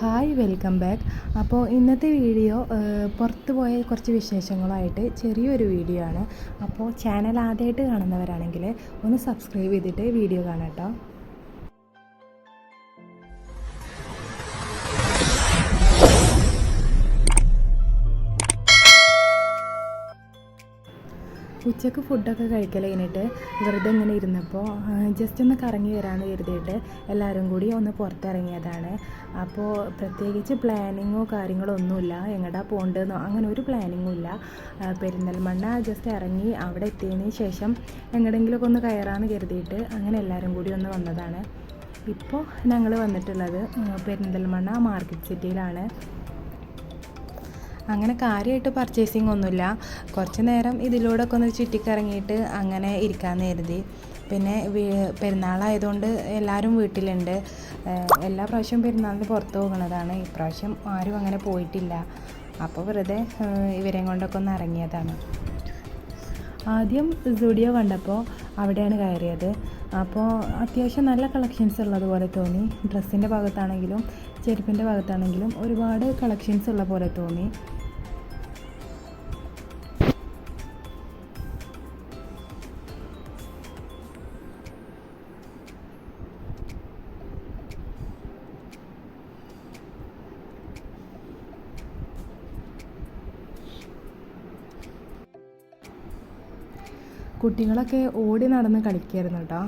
Hi welcome back. അപ്പോൾ ഇന്നത്തെ video പുറത്തു പോയ കുറച്ച് വിശേഷങ്ങളായിട്ട് ചെറിയൊരു വീഡിയോ ആണ്. അപ്പോൾ ചാനൽ ആദ്യമായിട്ട് കാണുന്നവരാണെങ്കിൽ ഒന്ന് സബ്സ്ക്രൈബ് ചെയ്തിട്ട് വീഡിയോ കാണാം കേട്ടോ ഉച്ചയ്ക്ക് ഫുഡൊക്കെ കഴിക്കൽ കഴിഞ്ഞിട്ട് വെറുതെ ഇങ്ങനെ ഇരുന്നപ്പോൾ ജസ്റ്റ് ഒന്ന് കറങ്ങി വരാമെന്ന് കരുതിയിട്ട് എല്ലാവരും കൂടി ഒന്ന് പുറത്തിറങ്ങിയതാണ്. അപ്പോൾ പ്രത്യേകിച്ച് പ്ലാനിങ്ങോ കാര്യങ്ങളോ ഒന്നുമില്ല. എങ്ങടാ പോകേണ്ടതെന്നോ അങ്ങനെ ഒരു പ്ലാനിങ്ങും ഇല്ല. പെരിന്തൽമണ്ണ ജസ്റ്റ് ഇറങ്ങി അവിടെ എത്തിയതിന് ശേഷം എങ്ങടെങ്കിലുമൊക്കെ ഒന്ന് കയറാമെന്ന് കരുതിയിട്ട് അങ്ങനെ എല്ലാവരും കൂടി ഒന്ന് വന്നതാണ്. ഇപ്പോൾ ഞങ്ങൾ വന്നിട്ടുള്ളത് പെരിന്തൽമണ്ണ മാർക്കറ്റ് സിറ്റിയിലാണ് അങ്ങനെ കാര്യമായിട്ട് പർച്ചേസിങ് ഒന്നുമില്ല. കുറച്ച് നേരം ഇതിലൂടെ ഒക്കെ ഒന്ന് ചുറ്റിക്കറങ്ങിയിട്ട് അങ്ങനെ ഇരിക്കാമെന്ന് കരുതി. പിന്നെ പെരുന്നാളായതുകൊണ്ട് എല്ലാവരും വീട്ടിലുണ്ട്. എല്ലാ പ്രാവശ്യവും പെരുന്നാളിന് പുറത്ത് പോകുന്നതാണ്. ഇപ്രാവശ്യം ആരും അങ്ങനെ പോയിട്ടില്ല. അപ്പോൾ വെറുതെ ഇവരെയും കൊണ്ടൊക്കെ ഒന്ന് ഇറങ്ങിയതാണ്. ആദ്യം സ്റ്റുഡിയോ കണ്ടപ്പോൾ അവിടെയാണ് കയറിയത്. അപ്പോൾ അത്യാവശ്യം നല്ല കളക്ഷൻസ് ഉള്ളതുപോലെ തോന്നി. ഡ്രസ്സിന്റെ ഭാഗത്താണെങ്കിലും ചെരുപ്പിന്റെ ഭാഗത്താണെങ്കിലും ഒരുപാട് കളക്ഷൻസ് ഉള്ള പോലെ തോന്നി. കുട്ടികളൊക്കെ ഓടി നടന്ന് കളിക്കായിരുന്നു കേട്ടോ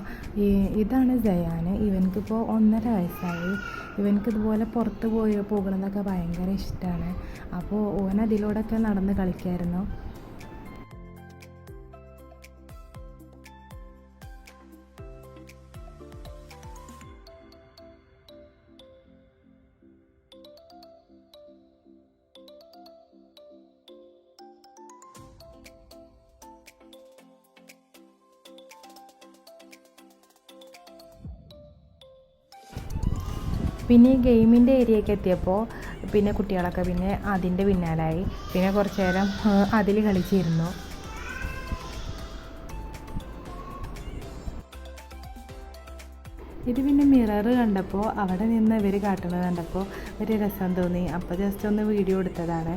ഈ ഇതാണ് ജയാൻ ഇവനക്കിപ്പോൾ ഒന്നര വയസ്സായി. ഇവനക്ക് ഇതുപോലെ പുറത്ത് പോയി പോകുന്നതൊക്കെ ഭയങ്കര ഇഷ്ടമാണ് അപ്പോൾ ഓൻ അതിലൂടെയൊക്കെ നടന്ന് കളിക്കായിരുന്നു. പിന്നെ ഈ ഗെയിമിന്റെ ഏരിയയൊക്കെ എത്തിയപ്പോൾ പിന്നെ കുട്ടികളൊക്കെ പിന്നെ അതിന്റെ പിന്നാലായി. പിന്നെ കുറച്ച് നേരം അതിൽ കളിച്ചിരുന്നു. ഇത് പിന്നെ മിറർ കണ്ടപ്പോൾ അവിടെ നിന്ന് ഇവർ കാട്ടുന്നത് കണ്ടപ്പോൾ ഒരു രസം തോന്നി. അപ്പോൾ ജസ്റ്റ് ഒന്ന് വീഡിയോ എടുത്തതാണ്.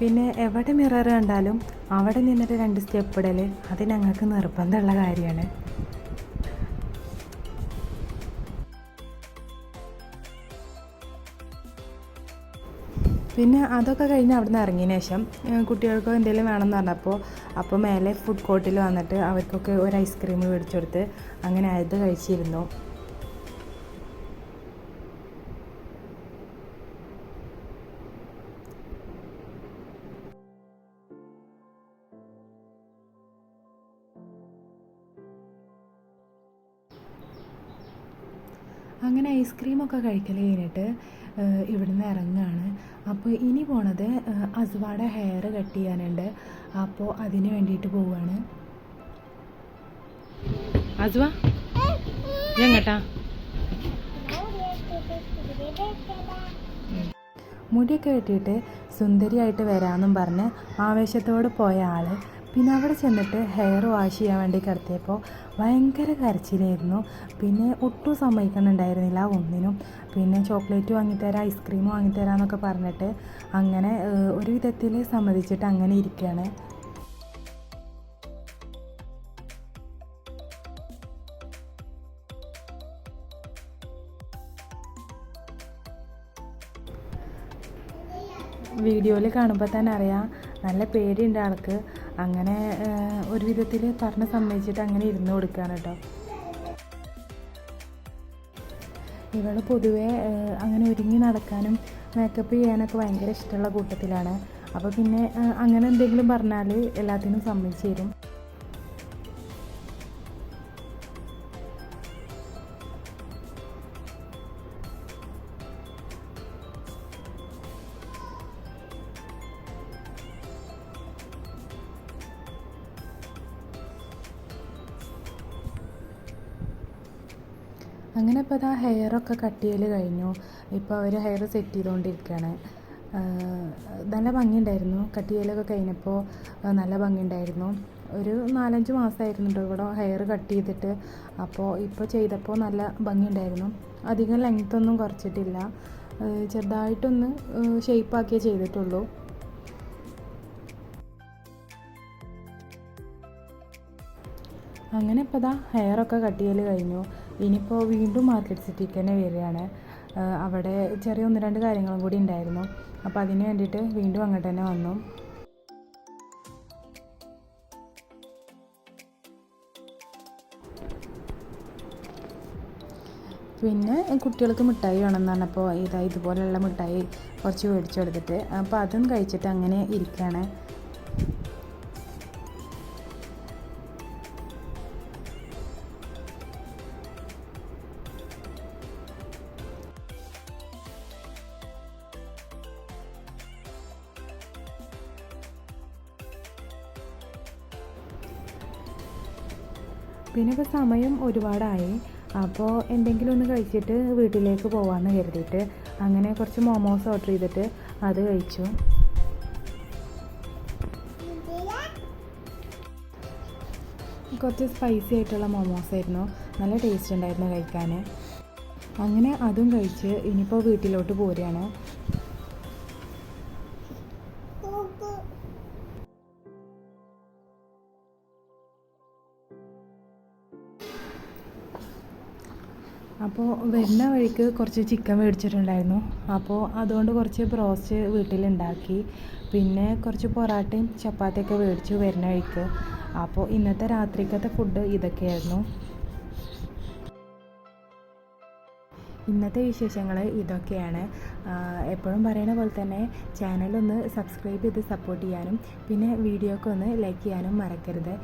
പിന്നെ എവിടെ മിറർ കണ്ടാലും അവിടെ നിന്നിട്ട് രണ്ട് സ്റ്റെപ്പ് ഇടൽ അത് ഞങ്ങൾക്ക് നിർബന്ധമുള്ള കാര്യമാണ്. പിന്നെ അതൊക്കെ കഴിഞ്ഞ് അവിടെ നിന്ന് ഇറങ്ങിയതിന് ശേഷം കുട്ടികൾക്കോ എന്തെങ്കിലും വേണമെന്ന് പറഞ്ഞപ്പോൾ അപ്പോൾ മേലെ ഫുഡ് കോർട്ടിൽ വന്നിട്ട് അവർക്കൊക്കെ ഒരു ഐസ്ക്രീം മേടിച്ചു കൊടുത്ത് അങ്ങനെ അത് കഴിച്ചിരുന്നു. അങ്ങനെ ഐസ്ക്രീമൊക്കെ കഴിക്കൽ കഴിഞ്ഞിട്ട് ഇവിടുന്ന് ഇറങ്ങുകയാണ് അപ്പോൾ ഇനി പോണത് അസ്വാടെ ഹെയർ കട്ട് ചെയ്യാനുണ്ട്. അപ്പോൾ അതിന് വേണ്ടിയിട്ട് പോവുകയാണ് അസ്വ എങ്ങട്ടാ? മുടിയൊക്കെ വെട്ടിയിട്ട് സുന്ദരിയായിട്ട് വരാമെന്നും പറഞ്ഞ് ആവേശത്തോട് പോയ ആൾ പിന്നെ അവിടെ ചെന്നിട്ട് ഹെയർ വാഷ് ചെയ്യാൻ വേണ്ടി കിടത്തിയപ്പോൾ ഭയങ്കര കരച്ചിലായിരുന്നു. പിന്നെ ഒട്ടും സമ്മതിക്കുന്നുണ്ടായിരുന്നില്ല ഒന്നിനും. പിന്നെ ചോക്ലേറ്റ് വാങ്ങിത്തരാം ഐസ്ക്രീം വാങ്ങിത്തരാം എന്നൊക്കെ പറഞ്ഞിട്ട് അങ്ങനെ ഒരു വിധത്തിൽ സമ്മതിച്ചിട്ട് അങ്ങനെ ഇരിക്കുകയാണ് വീഡിയോയിൽ കാണുമ്പോൾ തന്നെ അറിയാം നല്ല പേടിയുണ്ട് ആൾക്ക്. അങ്ങനെ ഒരു വിധത്തിൽ പറഞ്ഞ് സമ്മതിച്ചിട്ട് അങ്ങനെ ഇരുന്ന് കൊടുക്കുകയാണ് കേട്ടോ. ഇവൾ പൊതുവേ അങ്ങനെ ഒരുങ്ങി നടക്കാനും മേക്കപ്പ് ചെയ്യാനൊക്കെ ഭയങ്കര ഇഷ്ടമുള്ള കൂട്ടത്തിലാണ്. അപ്പോൾ പിന്നെ അങ്ങനെ എന്തെങ്കിലും പറഞ്ഞാൽ എല്ലാത്തിനും സമ്മതിച്ച് തരും. അങ്ങനെ ഇപ്പോൾ അതാ ഹെയറൊക്കെ കട്ട് ചെയ്യൽ കഴിഞ്ഞു. ഇപ്പോൾ അവർ ഹെയർ സെറ്റ് ചെയ്തുകൊണ്ടിരിക്കുകയാണ് നല്ല ഭംഗിയുണ്ടായിരുന്നു. കട്ട് ചെയ്യലൊക്കെ കഴിഞ്ഞപ്പോൾ നല്ല ഭംഗിയുണ്ടായിരുന്നു. ഒരു നാലഞ്ച് മാസമായിരുന്നു കേട്ടോ ഇവിടെ ഹെയർ കട്ട് ചെയ്തിട്ട്. അപ്പോൾ ഇപ്പോൾ ചെയ്തപ്പോൾ നല്ല ഭംഗിയുണ്ടായിരുന്നു. അധികം ലെങ്ത് ഒന്നും കുറച്ചിട്ടില്ല. ചെറുതായിട്ടൊന്ന് ഷേപ്പാക്കിയേ ചെയ്തിട്ടുള്ളൂ. അങ്ങനെ ഇപ്പോൾ ദാ ഹെയറൊക്കെ കട്ട് ചെയ്യൽ കഴിഞ്ഞു. ഇനിയിപ്പോൾ വീണ്ടും മാർക്കറ്റ് സിറ്റിക്ക് തന്നെ വരികയാണ്. അവിടെ ചെറിയ ഒന്ന് രണ്ട് കാര്യങ്ങളും കൂടി ഉണ്ടായിരുന്നു. അപ്പോൾ അതിന് വേണ്ടിയിട്ട് വീണ്ടും അങ്ങോട്ട് തന്നെ വന്നു. പിന്നെ കുട്ടികൾക്ക് മിഠായി വേണമെന്ന് പറഞ്ഞപ്പോൾ ഇതാ ഇതുപോലെയുള്ള മിഠായി കുറച്ച് മേടിച്ചു കൊടുത്തിട്ട്. അപ്പോൾ അതും കഴിച്ചിട്ട് അങ്ങനെ ഇരിക്കുകയാണ്. പിന്നെ ഇപ്പോൾ സമയം ഒരുപാടായി. അപ്പോൾ എന്തെങ്കിലും ഒന്ന് കഴിച്ചിട്ട് വീട്ടിലേക്ക് പോകാമെന്ന് കരുതിയിട്ട് അങ്ങനെ കുറച്ച് മോമോസ് ഓർഡർ ചെയ്തിട്ട് അത് കഴിച്ചു. കുറച്ച് സ്പൈസി ആയിട്ടുള്ള മോമോസ് ആയിരുന്നു. നല്ല ടേസ്റ്റ് ഉണ്ടായിരുന്നു കഴിക്കാൻ അങ്ങനെ അതും കഴിച്ച് ഇനിയിപ്പോൾ വീട്ടിലോട്ട് പോരുകയാണ്. അപ്പോൾ വരുന്ന വഴിക്ക് കുറച്ച് ചിക്കൻ മേടിച്ചിട്ടുണ്ടായിരുന്നു. അപ്പോൾ അതുകൊണ്ട് കുറച്ച് ബ്രോസ്റ്റ് വീട്ടിലുണ്ടാക്കി. പിന്നെ കുറച്ച് പൊറാട്ടയും ചപ്പാത്തിയൊക്കെ മേടിച്ചു വരുന്ന വഴിക്ക്. അപ്പോൾ ഇന്നത്തെ രാത്രിക്കത്തെ ഫുഡ് ഇതൊക്കെയായിരുന്നു. ഇന്നത്തെ വിശേഷങ്ങൾ ഇതൊക്കെയാണ്. എപ്പോഴും പറയുന്ന പോലെ തന്നെ ചാനലൊന്ന് സബ്സ്ക്രൈബ് ചെയ്ത് സപ്പോർട്ട് ചെയ്യാനും പിന്നെ വീഡിയോക്ക് ഒന്ന് ലൈക്ക് ചെയ്യാനും മറക്കരുത്.